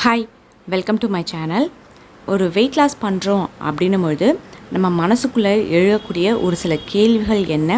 Hi welcome to my channel ஒரு weight loss பண்ணுறோம் அப்படின்னும் பொழுது நம்ம மனசுக்குள்ளே எழுதக்கூடிய ஒரு சில கேள்விகள் என்ன?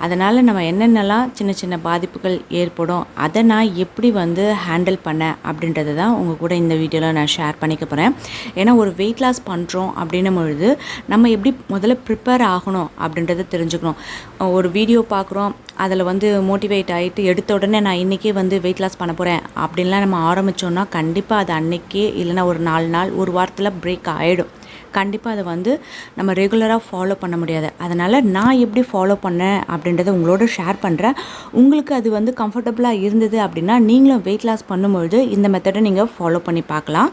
அதனால் நம்ம என்னென்னலாம் சின்ன சின்ன பாதிப்புகள் ஏற்படும் அதை நான் எப்படி வந்து ஹேண்டில் பண்ணேன் அப்படின்றது தான் உங்கள் கூட இந்த வீடியோவில் நான் ஷேர் பண்ணிக்க போகிறேன் ஏன்னா ஒரு வெயிட் லாஸ் பண்ணுறோம் அப்படின்னும் பொழுது நம்ம எப்படி முதல்ல ப்ரிப்பேர் ஆகணும் அப்படின்றத தெரிஞ்சுக்கணும். ஒரு வீடியோ பார்க்குறோம் அதில் வந்து மோட்டிவேட் ஆகிட்டு எடுத்த உடனே நான் இன்றைக்கே வந்து வெயிட் லாஸ் பண்ண போகிறேன் அப்படின்லாம் நம்ம ஆரம்பித்தோன்னா கண்டிப்பாக அது அன்றைக்கே இல்லைன்னா ஒரு நாலு நாள் ஒரு வாரத்தில் பிரேக் ஆகிடும் கண்டிப்பாக அதை வந்து நம்ம ரெகுலராக ஃபாலோ பண்ண முடியாது. அதனால் நான் எப்படி ஃபாலோ பண்ணேன் அப்படின்றத உங்களோட ஷேர் பண்ணுறேன் உங்களுக்கு அது வந்து கம்ஃபர்டபுளாக இருந்தது அப்படின்னா நீங்களும் வெயிட் லாஸ் பண்ணும்பொழுது இந்த மெத்தடை நீங்கள் ஃபாலோ பண்ணி பார்க்கலாம்.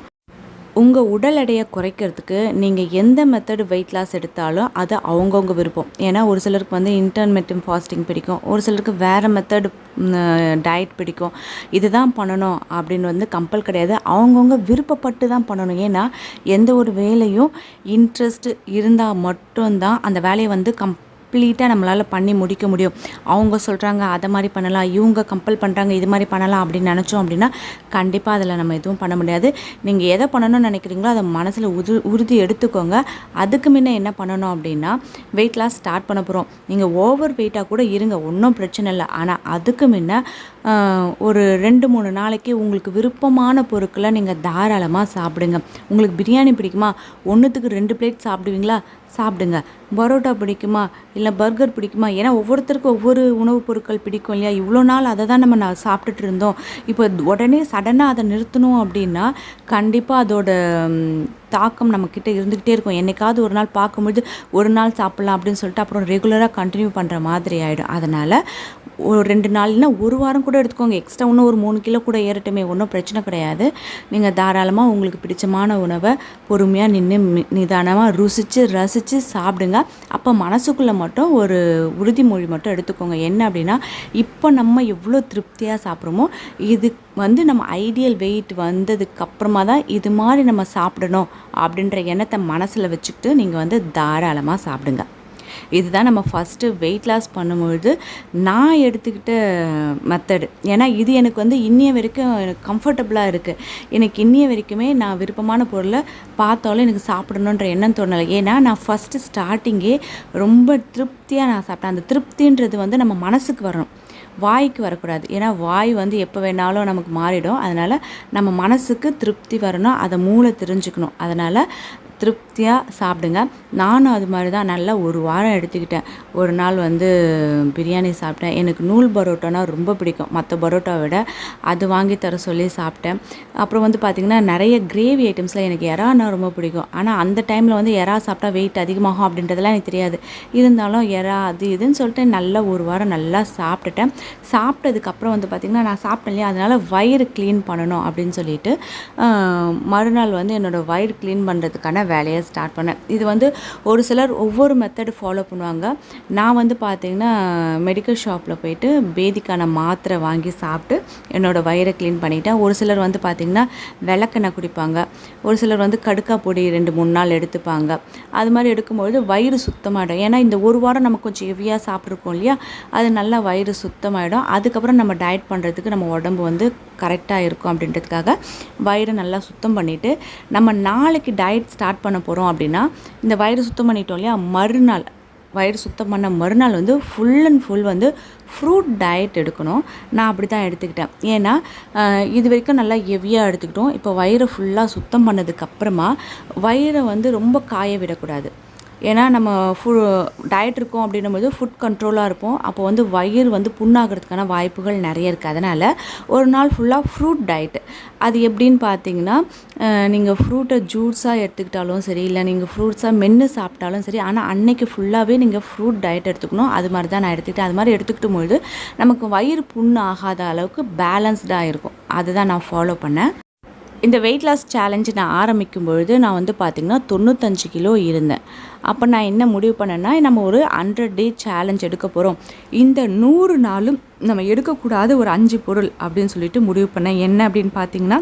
உங்கள் உடல் எடையை குறைக்கிறதுக்கு நீங்கள் எந்த மெத்தடு வெயிட் லாஸ் எடுத்தாலும் அது அவங்கவுங்க விருப்பம். ஏன்னா ஒரு சிலருக்கு வந்து இன்டர்மீடியம் ஃபாஸ்டிங் பிடிக்கும். ஒரு சிலருக்கு வேறு மெத்தடு டயட் பிடிக்கும். இதுதான் பண்ணணும் அப்படின்னு வந்து கம்பல் கிடையாது. அவங்கவுங்க விருப்பப்பட்டு தான் பண்ணணும். ஏன்னா எந்த ஒரு வேலையும் இன்ட்ரெஸ்ட் இருந்தால் மட்டும்தான் அந்த வேலையை வந்து கம் கம்ப்ளீட்டாக நம்மளால் பண்ணி முடிக்க முடியும். அவங்க சொல்கிறாங்க அதை மாதிரி பண்ணலாம். இவங்க கம்பல் பண்ணுறாங்க இது மாதிரி பண்ணலாம் அப்படின்னு நினச்சோம் அப்படின்னா கண்டிப்பாக அதில் நம்ம எதுவும் பண்ண முடியாது. நீங்கள் எதை பண்ணணும்னு நினைக்கிறீங்களோ அதை மனசில் உரு உறுதி எடுத்துக்கோங்க. அதுக்கு முன்ன என்ன பண்ணணும் அப்படின்னா வெயிட் லாஸ் ஸ்டார்ட் பண்ண போகிறோம் நீங்கள் ஓவர் வெயிட்டாக கூட இருங்க ஒன்றும் பிரச்சனை இல்லை. ஆனால் அதுக்கு முன்ன ஒரு ரெண்டு மூணு நாளைக்கு உங்களுக்கு விருப்பமான பொருட்களை நீங்கள் தாராளமாக சாப்பிடுங்க. உங்களுக்கு பிரியாணி பிடிக்குமா? ஒன்றுத்துக்கு ரெண்டு பிளேட் சாப்பிடுவீங்களா? சாப்பிடுங்க. பரோட்டா பிடிக்குமா? இல்லை பர்கர் பிடிக்குமா? ஏன்னா ஒவ்வொருத்தருக்கும் ஒவ்வொரு உணவுப் பொருட்கள் பிடிக்கும் இல்லையா? இவ்வளோ நாள் அதை தான் நம்ம நான் சாப்பிட்டுட்டு இருந்தோம். இப்போ உடனே சடனாக அதை நிறுத்தணும் அப்படின்னா கண்டிப்பாக அதோட தாக்கம் நம்மக்கிட்ட இருந்துக்கிட்டே இருக்கும். என்றைக்காவது ஒரு நாள் பார்க்கும்பொழுது ஒரு நாள் சாப்பிட்லாம் அப்படின்னு சொல்லிட்டு அப்புறம் ரெகுலராக கண்டினியூ பண்ணுற மாதிரி ஆகிடும் அதனால் ஒரு ரெண்டு நாள்னா ஒரு வாரம் கூட எடுத்துக்கோங்க. எக்ஸ்ட்ரா இன்னும் ஒரு மூணு கிலோ கூட ஏறட்டுமே ஒன்றும் பிரச்சனை கிடையாது. நீங்கள் தாராளமாக உங்களுக்கு பிடிச்சமான உணவை பொறுமையாக நின்று நிதானமாக ருசித்து ரசித்து சாப்பிடுங்க. அப்போ மனசுக்குள்ளே மட்டும் ஒரு உறுதிமொழி மட்டும் எடுத்துக்கோங்க. என்ன அப்படின்னா இப்போ நம்ம எவ்வளோ திருப்தியாக சாப்பிட்றோமோ இது வந்து நம்ம ஐடியல் வெயிட் வந்ததுக்கு அப்புறமா தான் இது மாதிரி நம்ம சாப்பிடணும் அப்படின்ற எண்ணத்தை மனசில் வச்சுக்கிட்டு நீங்கள் வந்து தாராளமாக சாப்பிடுங்க. இதுதான் நம்ம ஃபஸ்ட்டு வெயிட் லாஸ் பண்ணும்பொழுது நான் எடுத்துக்கிட்ட மெத்தடு ஏன்னா இது எனக்கு வந்து இன்னிய வரைக்கும் எனக்கு கம்ஃபர்டபுளாக இருக்குது எனக்கு இன்னிய வரைக்குமே நான் விருப்பமான பொருளை பார்த்தாலும் எனக்கு சாப்பிடணுன்ற எண்ணம் தோணலை. ஏன்னா நான் ஃபஸ்ட்டு ஸ்டார்டிங்கே ரொம்ப திருப்தியாக நான் சாப்பிட்டேன். அந்த திருப்தின்றது வந்து நம்ம மனசுக்கு வரணும். வாய்க்கு வரக்கூடாது. ஏன்னா வாய் வந்து எப்போ வேணாலும் நமக்கு மாறிடும். அதனால் நம்ம மனசுக்கு திருப்தி வரணும். அதை மூளை தெரிஞ்சுக்கணும். அதனால் திருப்தியாக சாப்பிடுங்க. நானும் அது மாதிரி தான் நல்லா ஒரு வாரம் எடுத்துக்கிட்டேன். ஒரு நாள் வந்து பிரியாணி சாப்பிட்டேன். எனக்கு நூல் பரோட்டானா ரொம்ப பிடிக்கும். மற்ற பரோட்டா விட அது வாங்கி தர சொல்லி சாப்பிட்டேன். அப்புறம் வந்து பார்த்திங்கன்னா நிறைய கிரேவி ஐட்டம்ஸில் எனக்கு எறானா ரொம்ப பிடிக்கும். ஆனால் அந்த டைமில் வந்து எறா சாப்பிட்டா வெயிட் அதிகமாகும் அப்படின்றதெல்லாம் எனக்கு தெரியாது. இருந்தாலும் எறா அது இதுன்னு சொல்லிட்டு நல்லா ஒரு வாரம் நல்லா சாப்பிட்டுட்டேன். சாப்பிட்டதுக்கப்புறம் வந்து பார்த்திங்கன்னா நான் சாப்பிட்டேன் இல்லையா? அதனால் வயிறு க்ளீன் பண்ணணும் அப்படின்னு சொல்லிட்டு மறுநாள் வந்து என்னோடய வயிறு க்ளீன் பண்ணுறதுக்கான வேலையை ஸ்டார்ட் பண்ணேன். இது வந்து ஒரு சிலர் ஒவ்வொரு மெத்தடு ஃபாலோ பண்ணுவாங்க. நான் வந்து பார்த்திங்கன்னா மெடிக்கல் ஷாப்பில் போயிட்டு பேதிக்கான மாத்திரை வாங்கி சாப்பிட்டு என்னோடய வயிறை க்ளீன் பண்ணிட்டேன். ஒரு சிலர் வந்து பார்த்திங்கன்னா விளக்கெண்ணெய் குடிப்பாங்க. ஒரு சிலர் வந்து கடுக்கா பொடி ரெண்டு மூணு நாள் எடுத்துப்பாங்க. அது மாதிரி எடுக்கும்பொழுது வயிறு சுத்தமாகிடும் ஏன்னா இந்த ஒரு வாரம் நம்ம கொஞ்சம் ஹெவியாக சாப்பிட்ருக்கோம் இல்லையா? அது நல்லா வயிறு சுத்தமாகிடும் அதுக்கப்புறம் நம்ம டயட் பண்ணுறதுக்கு நம்ம உடம்பு வந்து கரெக்டாக இருக்கும் அப்படின்றதுக்காக வயிறு நல்லா சுத்தம் பண்ணிவிட்டு நம்ம நாளைக்கு டயட் ஸ்டார்ட் பண்ண போகிறோம் அப்படின்னா இந்த வயிறு சுத்தம் பண்ணிட்டோம் இல்லையா? மறுநாள் வயிறு சுத்தம் பண்ண மறுநாள் வந்து ஃபுல் அண்ட் ஃபுல் வந்து ஃப்ரூட் டயட் எடுக்கணும். நான் அப்படி தான் எடுத்துக்கிட்டேன். ஏன்னா இது வரைக்கும் நல்லா ஹெவியாக எடுத்துக்கிட்டோம். இப்போ வயிறை ஃபுல்லாக சுத்தம் பண்ணதுக்கப்புறமா வயிறை வந்து ரொம்ப காய விடக்கூடாது. ஏன்னா நம்ம ஃபு டயட் இருக்கோம் அப்படின்னும் போது ஃபுட் கண்ட்ரோலாக இருப்போம். அப்போ வந்து வயிறு வந்து புண்ணாகிறதுக்கான வாய்ப்புகள் நிறைய இருக்குது அதனால் ஒரு நாள் ஃபுல்லாக ஃப்ரூட் டயட் அது எப்படின்னு பார்த்தீங்கன்னா நீங்கள் ஃப்ரூட்டை ஜூஸாக எடுத்துக்கிட்டாலும் சரி இல்லை நீங்கள் ஃப்ரூட்ஸாக மென்று சாப்பிட்டாலும் சரி ஆனால் அன்னைக்கு ஃபுல்லாகவே நீங்கள் ஃப்ரூட் டயட் எடுத்துக்கணும். அது மாதிரி தான் நான் எடுத்துக்கிட்டேன். அது மாதிரி எடுத்துக்கிட்டும் பொழுது நமக்கு வயிறு புண்ணு ஆகாத அளவுக்கு பேலன்ஸ்டாக இருக்கும். அதுதான் நான் ஃபாலோ பண்ணேன். இந்த வெயிட் லாஸ் சேலஞ்சு நான் ஆரம்பிக்கும் பொழுது நான் வந்து பார்த்திங்கன்னா தொண்ணூத்தஞ்சு கிலோ இருந்தேன். அப்போ நான் என்ன முடிவு பண்ணேன்னா நம்ம ஒரு ஹண்ட்ரட் டே சேலஞ்ச் எடுக்க போகிறோம் இந்த நூறு நாளும் நம்ம எடுக்கக்கூடாத ஒரு அஞ்சு பொருள் அப்படின்னு சொல்லிட்டு முடிவு பண்ணேன். என்ன அப்படின்னு பார்த்தீங்கன்னா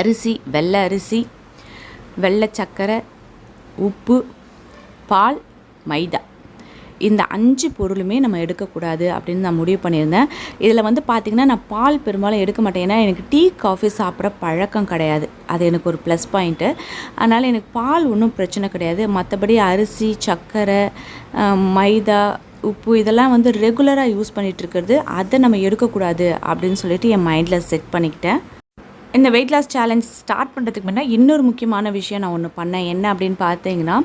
அரிசி வெள்ளை அரிசி வெள்ளை சர்க்கரை உப்பு பால் மைதா. இந்த அஞ்சு பொருளுமே நம்ம எடுக்கக்கூடாது அப்படின்னு நான் முடிவு பண்ணியிருந்தேன். இதில் வந்து பார்த்திங்கன்னா நான் பால் பெரும்பாலும் எடுக்க மாட்டேன். ஏன்னா எனக்கு டீ காஃபி சாப்பிட்ற பழக்கம் கிடையாது. அது எனக்கு ஒரு ப்ளஸ் பாயிண்ட்டு. அதனால் எனக்கு பால் ஒன்றும் பிரச்சனை கிடையாது. மற்றபடி அரிசி சர்க்கரை மைதா உப்பு இதெல்லாம் வந்து ரெகுலராக யூஸ் பண்ணிகிட்டு இருக்கிறது. அதை நம்ம எடுக்கக்கூடாது அப்படின்னு சொல்லிட்டு என் மைண்டில் செட் பண்ணிக்கிட்டேன். இந்த வெயிட் லாஸ் சேலஞ்ச் ஸ்டார்ட் பண்ணுறதுக்கு முன்னே இன்னொரு முக்கியமான விஷயம் நான் ஒன்று பண்ணேன். என்ன அப்படின்னு பார்த்தீங்கன்னா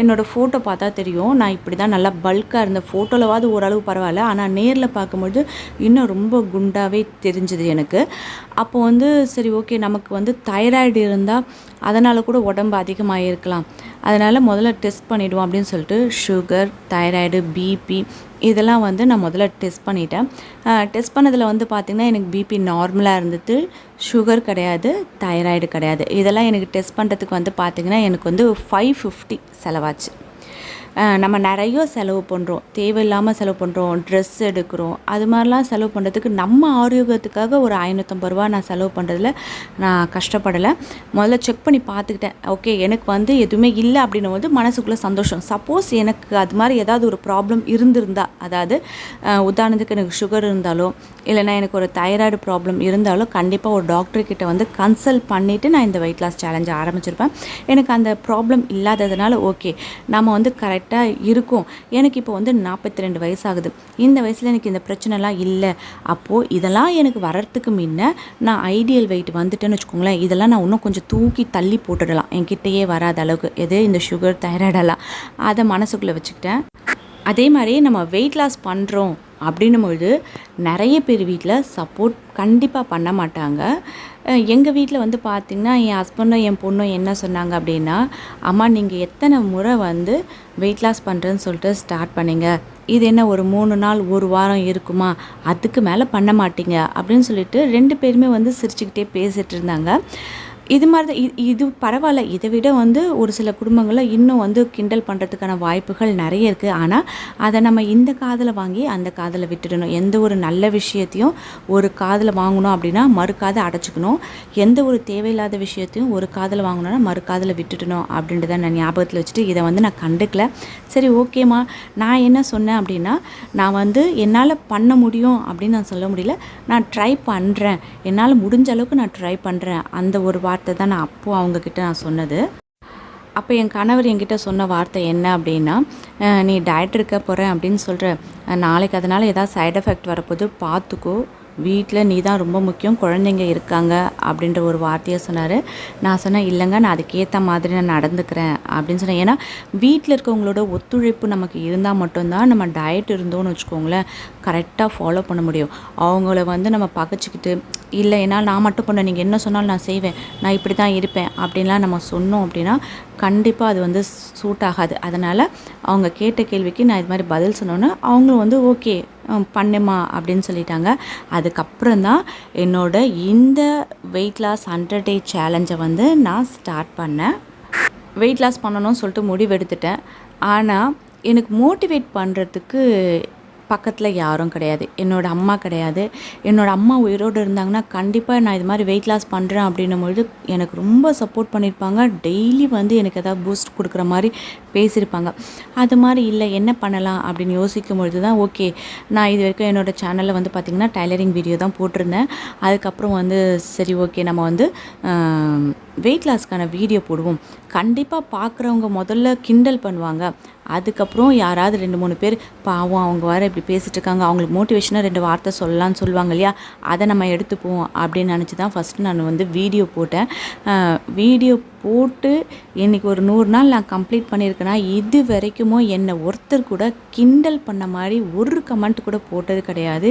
என்னோடய ஃபோட்டோ பார்த்தா தெரியும். நான் இப்படி தான் நல்லா பல்காக இருந்த ஃபோட்டோலவாது ஓரளவு பரவாயில்ல. ஆனால் நேரில் பார்க்கும்பொழுது இன்னும் ரொம்ப குண்டாகவே தெரிஞ்சுது எனக்கு. அப்போ வந்து சரி ஓகே நமக்கு வந்து தைராய்டு இருந்தால் அதனால் கூட உடம்பு அதிகமாக இருக்கலாம் அதனால் முதல்ல டெஸ்ட் பண்ணிவிடுவோம் அப்படின்னு சொல்லிட்டு சுகர் தைராய்டு பிபி இதெல்லாம் வந்து நான் முதல்ல டெஸ்ட் பண்ணிட்டேன். டெஸ்ட் பண்ணதில் வந்து பார்த்திங்கன்னா எனக்கு பிபி நார்மலாக இருந்தது சுகர் கிடையாது தைராய்டு கிடையாது. இதெல்லாம் எனக்கு டெஸ்ட் பண்ணுறதுக்கு வந்து பார்த்திங்கன்னா எனக்கு வந்து ஃபைவ் ஃபிஃப்டி செலவாச்சு. நம்ம நிறைய செலவு பண்ணுறோம் தேவையில்லாமல் செலவு பண்ணுறோம் ட்ரெஸ் எடுக்கிறோம். அது மாதிரிலாம் செலவு பண்ணுறதுக்கு நம்ம ஆரோக்கியத்துக்காக ஒரு ஐநூற்றம்பது ரூபா நான் செலவு பண்ணுறதுல நான் கஷ்டப்படலை. முதல்ல செக் பண்ணி பார்த்துக்கிட்டேன். ஓகே எனக்கு வந்து எதுவுமே இல்லை அப்படின்னும் போது மனசுக்குள்ளே சந்தோஷம். சப்போஸ் எனக்கு அது மாதிரி ஏதாவது ஒரு ப்ராப்ளம் இருந்திருந்தா அதாவது உதாரணத்துக்கு எனக்கு சுகர் இருந்தாலோ இல்லைனா எனக்கு ஒரு தைராய்டு ப்ராப்ளம் இருந்தாலோ கண்டிப்பாக ஒரு டாக்டர்கிட்ட வந்து கன்சல்ட் பண்ணிவிட்டு நான் இந்த வெயிட் லாஸ் சேலஞ்சை ஆரம்பிச்சிருப்பேன். எனக்கு அந்த ப்ராப்ளம் இல்லாததுனால ஓகே நம்ம வந்து கரெக்ட் கரெக்டாக இருக்கும். எனக்கு இப்போ வந்து நாற்பத்தி ரெண்டு வயசாகுது. இந்த வயசில் எனக்கு இந்த பிரச்சனைலாம் இல்லை. அப்போது இதெல்லாம் எனக்கு வர்றதுக்கு முன்ன நான் ஐடியல் வெயிட் வந்துட்டேன்னு வச்சுக்கோங்களேன். இதெல்லாம் நான் இன்னும் கொஞ்சம் தூக்கி தள்ளி போட்டுடலாம். என்கிட்டயே வராத அளவுக்கு. எது? இந்த சுகர் தைராய்டெல்லாம் அதை மனசுக்குள்ளே வச்சுக்கிட்டேன். அதே மாதிரி நம்ம வெயிட் லாஸ் பண்ணுறோம் அப்படின்னும் பொழுது நிறைய பேர் வீட்டில் சப்போர்ட் கண்டிப்பாக பண்ண மாட்டாங்க. எங்கள் வீட்டில் வந்து பார்த்திங்கன்னா என் ஹஸ்பண்டும் என் பொண்ணும் என்ன சொன்னாங்க அப்படின்னா அம்மா நீங்கள் எத்தனை முறை வந்து வெயிட் லாஸ் பண்ணுறேன்னு சொல்லிட்டு ஸ்டார்ட் பண்ணிங்க. இது என்ன ஒரு மூணு நாள் ஒரு வாரம் இருக்குமா? அதுக்கு மேலே பண்ண மாட்டீங்க. அப்படின்னு சொல்லிட்டு ரெண்டு பேருமே வந்து சிரிச்சுக்கிட்டே பேசிகிட்டு இருந்தாங்க. இது மாதிரி தான் இது இது பரவாயில்ல. இதை விட வந்து ஒரு சில குடும்பங்களில் இன்னும் வந்து கிண்டல் பண்ணுறதுக்கான வாய்ப்புகள் நிறைய இருக்குது ஆனால் அதை நம்ம இந்த காதில் வாங்கி அந்த காதில் விட்டுடணும். எந்த ஒரு நல்ல விஷயத்தையும் ஒரு காதில் வாங்கணும் அப்படின்னா மறு காதை அடைச்சிக்கணும். எந்த ஒரு தேவையில்லாத விஷயத்தையும் ஒரு காதில் வாங்கணும்னா மறு காதில் விட்டுடணும் அப்படின்றத நான் ஞாபகத்தில் வச்சுட்டு இதை வந்து நான் கண்டுக்கல. சரி ஓகேம்மா நான் என்ன சொன்னேன் அப்படின்னா நான் வந்து என்னால் பண்ண முடியும் அப்படின்னு நான் சொல்ல முடியல. நான் ட்ரை பண்ணுறேன் என்னால் முடிஞ்ச அளவுக்கு நான் ட்ரை பண்ணுறேன் அந்த ஒரு வார்த்தை தான் நான் அப்போது அவங்கக்கிட்ட நான் சொன்னது. அப்போ என் கணவர் என்கிட்ட சொன்ன வார்த்தை என்ன அப்படின்னா நீ டயட் இருக்க போகிறேன் அப்படின்னு சொல்கிற நாளைக்கு அதனால் ஏதாவது சைட் எஃபெக்ட் வரப்போது பார்த்துக்கோ வீட்டில் நீ தான் ரொம்ப முக்கியம் குழந்தைங்க இருக்காங்க அப்படின்ற ஒரு வார்த்தையை சொன்னார். நான் சொன்னேன் இல்லைங்க நான் அதுக்கேற்ற மாதிரி நான் நடந்துக்கிறேன் அப்படின்னு சொன்னேன். ஏன்னா வீட்டில் இருக்கவங்களோட ஒத்துழைப்பு நமக்கு இருந்தால் மட்டும்தான் நம்ம டயட் இருந்தோம்னு வச்சுக்கோங்களேன் கரெக்டாக ஃபாலோ பண்ண முடியும். அவங்கள வந்து நம்ம பகைச்சிக்கிட்டு இல்லை என்னால் நான் மட்டும் பண்ண நீங்கள் என்ன சொன்னாலும் நான் செய்வேன் நான் இப்படி தான் இருப்பேன் அப்படின்லாம் நம்ம சொன்னோம் அப்படின்னா கண்டிப்பாக அது வந்து சூட் ஆகாது. அதனால் அவங்க கேட்ட கேள்விக்கு நான் இது மாதிரி பதில் சொன்னோன்னே அவங்களும் வந்து ஓகே பண்ணுமா அப்படின்னு சொல்லிட்டாங்க. அதுக்கப்புறம் தான் என்னோட இந்த வெயிட் லாஸ் ஹண்ட்ரட் டே சேலஞ்சை வந்து நான் ஸ்டார்ட் பண்ணேன். வெயிட் லாஸ் பண்ணணும்னு சொல்லிட்டு முடிவெடுத்துட்டேன். ஆனால் எனக்கு மோட்டிவேட் பண்ணுறதுக்கு பக்கத்தில் யாரும் கிடையாது. என்னோட அம்மா கிடையாது. என்னோட அம்மா உயிரோடு இருந்தாங்கன்னா கண்டிப்பாக நான் இது மாதிரி வெயிட் லாஸ் பண்ணுறேன் அப்படின்னும் பொழுது எனக்கு ரொம்ப சப்போர்ட் பண்ணியிருப்பாங்க டெய்லி வந்து எனக்கு எதாவது பூஸ்ட் கொடுக்குற மாதிரி பேசியிருப்பாங்க. அது மாதிரி இல்லை என்ன பண்ணலாம் அப்படின்னு யோசிக்கும் பொழுது தான் ஓகே நான் இது வரைக்கும் என்னோடய சேனலில் வந்து பார்த்திங்கன்னா டைலரிங் வீடியோ தான் போட்டிருந்தேன். அதுக்கப்புறம் வந்து சரி ஓகே நம்ம வந்து வெயிட் லாஸ்க்கான வீடியோ போடுவோம். கண்டிப்பாக பார்க்குறவங்க முதல்ல கிண்டல் பண்ணுவாங்க. அதுக்கப்புறம் யாராவது ரெண்டு மூணு பேர் பாவம் அவங்க வர இப்படி பேசிகிட்டு இருக்காங்க. அவங்களுக்கு மோட்டிவேஷனாக ரெண்டு வார்த்தை சொல்லலாம்னு சொல்லுவாங்க இல்லையா? அதை நம்ம எடுத்துப்போம் அப்படின்னு நினச்சி தான் ஃபஸ்ட்டு நான் வந்து வீடியோ போட்டேன். வீடியோ போட்டு இன்றைக்கி ஒரு நூறு நாள் நான் கம்ப்ளீட் பண்ணியிருக்கேன். இருக்குன்னா இது வரைக்குமோ என்னை ஒருத்தர் கூட கிண்டல் பண்ண மாதிரி ஒரு கமெண்ட் கூட போட்டது கிடையாது.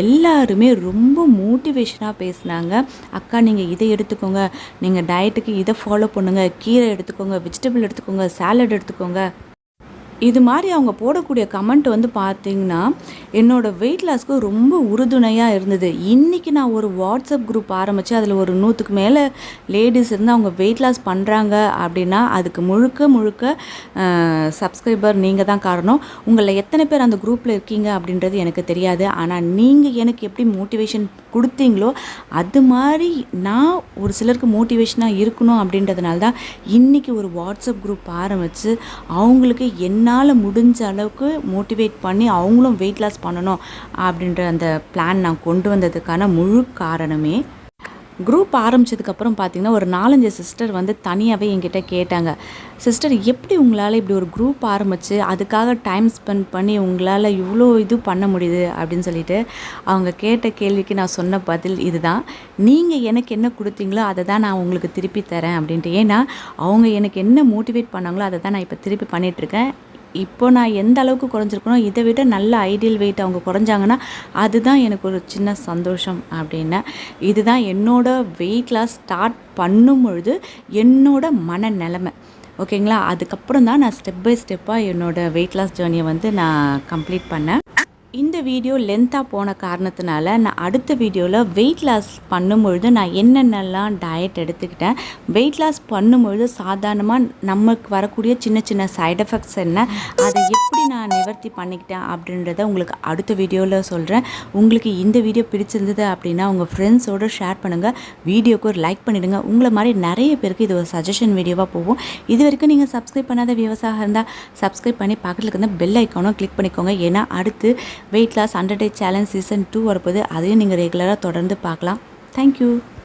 எல்லாருமே ரொம்ப மோட்டிவேஷனாக பேசுனாங்க. அக்கா நீங்கள் இதை எடுத்துக்கோங்க. நீங்கள் டயட்டுக்கு இதை ஃபாலோ பண்ணுங்கள் கீரை எடுத்துக்கோங்க. வெஜிடபிள் எடுத்துக்கோங்க. சாலட் எடுத்துக்கோங்க. இது மாதிரி அவங்க போடக்கூடிய கமெண்ட் வந்து பார்த்தீங்கன்னா என்னோடய வெயிட் லாஸ்க்கு ரொம்ப உறுதுணையாக இருந்தது. இன்றைக்கி நான் ஒரு வாட்ஸ்அப் குரூப் ஆரம்பித்து அதில் ஒரு நூற்றுக்கு மேலே லேடிஸ் இருந்து அவங்க வெயிட் லாஸ் பண்ணுறாங்க அப்படின்னா அதுக்கு முழுக்க முழுக்க சப்ஸ்கிரைபர் நீங்கள் தான் காரணம். உங்களில் எத்தனை பேர் அந்த குரூப்பில் இருக்கீங்க அப்படின்றது எனக்கு தெரியாது. ஆனால் நீங்கள் எனக்கு எப்படி மோட்டிவேஷன் கொடுத்தீங்களோ அது மாதிரி நான் ஒரு சிலருக்கு மோட்டிவேஷனாக இருக்கணும் அப்படின்றதுனால தான் இன்றைக்கி ஒரு வாட்ஸ்அப் குரூப் ஆரம்பித்து அவங்களுக்கு என்னால் முடிஞ்ச அளவுக்கு மோட்டிவேட் பண்ணி அவங்களும் வெயிட் லாஸ் பண்ணணும் அப்படின்ற அந்த பிளான் நான் கொண்டு வந்ததுக்கான முழு காரணமே குரூப் ஆரம்பிச்சதுக்கப்புறம் பார்த்தீங்கன்னா ஒரு நாலஞ்சு சிஸ்டர் வந்து தனியாகவே என்கிட்ட கேட்டாங்க. சிஸ்டர் எப்படி உங்களால் இப்படி ஒரு குரூப் ஆரம்பித்து அதுக்காக டைம் ஸ்பெண்ட் பண்ணி உங்களால் இவ்வளோ இது பண்ண முடியுது அப்படின்னு சொல்லிட்டு அவங்க கேட்ட கேள்விக்கு நான் சொன்ன பதில் இதுதான். நீங்கள் எனக்கு என்ன கொடுத்தீங்களோ அதை தான் நான் உங்களுக்கு திருப்பி தரேன் அப்படின்ட்டு. ஏன்னா அவங்க எனக்கு என்ன மோட்டிவேட் பண்ணாங்களோ அதை தான் நான் இப்போ திருப்பி பண்ணிகிட்ருக்கேன் இப்போ நான் எந்த அளவுக்கு குறைஞ்சிருக்கனோ இதை விட நல்ல ஐடியல் வெயிட் அவங்க குறைஞ்சாங்கன்னா அதுதான் எனக்கு ஒரு சின்ன சந்தோஷம் அப்படின்னா. இதுதான் என்னோட வெயிட் லாஸ் ஸ்டார்ட் பண்ணும் பொழுது மன மனநிலைமை ஓகேங்களா அதுக்கப்புறம் தான் நான் ஸ்டெப் பை ஸ்டெப்பாக என்னோடய வெயிட் லாஸ் ஜேர்னியை வந்து நான் கம்ப்ளீட் பண்ணேன். இந்த வீடியோ லென்த்தாக போன காரணத்தினால நான் அடுத்த வீடியோவில் வெயிட் லாஸ் பண்ணும்பொழுது நான் என்னென்னலாம் டயட் எடுத்துக்கிட்டேன். வெயிட் லாஸ் பண்ணும்பொழுது சாதாரணமாக நமக்கு வரக்கூடிய சின்ன சின்ன சைடு எஃபெக்ட்ஸ் என்ன அதை எப்படி நான் நிவர்த்தி பண்ணிக்கிட்டேன் அப்படின்றத உங்களுக்கு அடுத்த வீடியோவில் சொல்கிறேன் உங்களுக்கு இந்த வீடியோ பிடிச்சிருந்தது அப்படின்னா உங்கள் ஃப்ரெண்ட்ஸோடு ஷேர் பண்ணுங்கள் வீடியோக்கு ஒரு லைக் பண்ணிவிடுங்க உங்களை மாதிரி நிறைய பேருக்கு இது ஒரு சஜஷன் வீடியோவாக போகும். இது வரைக்கும் நீங்கள் சப்ஸ்கிரைப் பண்ணாத விவசாயம் இருந்தால் சப்ஸ்கிரைப் பண்ணி பக்கத்தில் இருந்த பெல் ஐக்கானும் கிளிக் பண்ணிக்கோங்க. ஏன்னா அடுத்து weight loss hundred day challenge season two வரப்போது அதையும் நீங்கள் ரெகுலராக தொடர்ந்து பார்க்கலாம். தேங்க்யூ